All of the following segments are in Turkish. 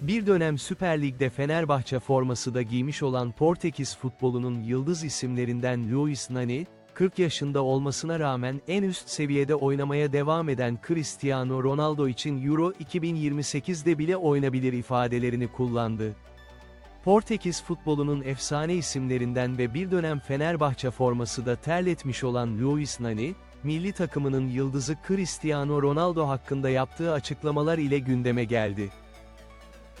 Bir dönem Süper Lig'de Fenerbahçe forması da giymiş olan Portekiz futbolunun yıldız isimlerinden Luis Nani, 40 yaşında olmasına rağmen en üst seviyede oynamaya devam eden Cristiano Ronaldo için Euro 2028'de bile oynabilir ifadelerini kullandı. Portekiz futbolunun efsane isimlerinden ve bir dönem Fenerbahçe forması da terletmiş olan Luis Nani, milli takımının yıldızı Cristiano Ronaldo hakkında yaptığı açıklamalar ile gündeme geldi.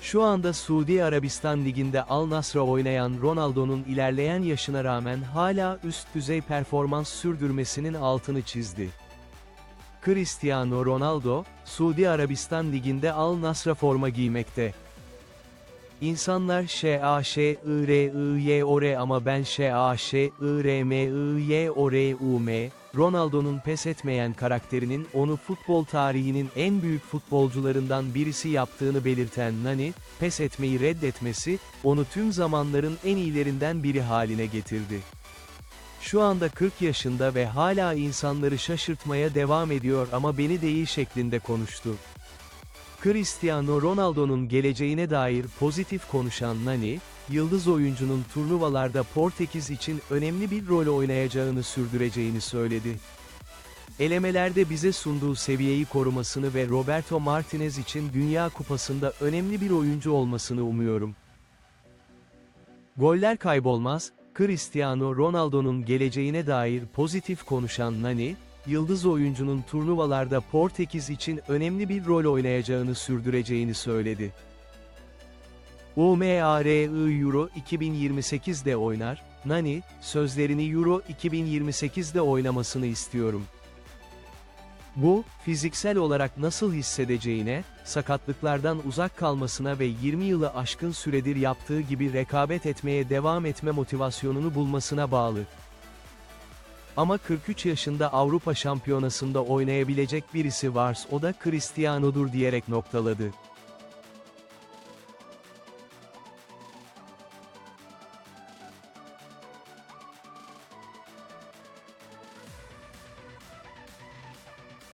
Şu anda Suudi Arabistan Ligi'nde Al Nassr'a oynayan Ronaldo'nun ilerleyen yaşına rağmen hala üst düzey performans sürdürmesinin altını çizdi. Cristiano Ronaldo, Suudi Arabistan Ligi'nde Al Nassr'a forma giymekte. İnsanlar ş-a-ş-i-r-i-y-o-r ama ben ş-a-ş-i-r-m-i-y-o-r-u-m, Ronaldo'nun pes etmeyen karakterinin onu futbol tarihinin en büyük futbolcularından birisi yaptığını belirten Nani, pes etmeyi reddetmesi, onu tüm zamanların en iyilerinden biri haline getirdi. Şu anda 40 yaşında ve hala insanları şaşırtmaya devam ediyor ama beni değil şeklinde konuştu. Cristiano Ronaldo'nun geleceğine dair pozitif konuşan Nani, yıldız oyuncunun turnuvalarda Portekiz için önemli bir rol oynayacağını sürdüreceğini söyledi. Elemelerde bize sunduğu seviyeyi korumasını ve Roberto Martinez için Dünya Kupası'nda önemli bir oyuncu olmasını umuyorum. Goller kaybolmaz, Cristiano Ronaldo'nun geleceğine dair pozitif konuşan Nani, yıldız oyuncunun turnuvalarda Portekiz için önemli bir rol oynayacağını sürdüreceğini söyledi. UMARI Euro 2028'de oynar, Nani, sözlerini Euro 2028'de oynamasını istiyorum. Bu, fiziksel olarak nasıl hissedeceğine, sakatlıklardan uzak kalmasına ve 20 yılı aşkın süredir yaptığı gibi rekabet etmeye devam etme motivasyonunu bulmasına bağlı. Ama 43 yaşında Avrupa Şampiyonası'nda oynayabilecek birisi varsa o da Cristiano'dur diyerek noktaladı.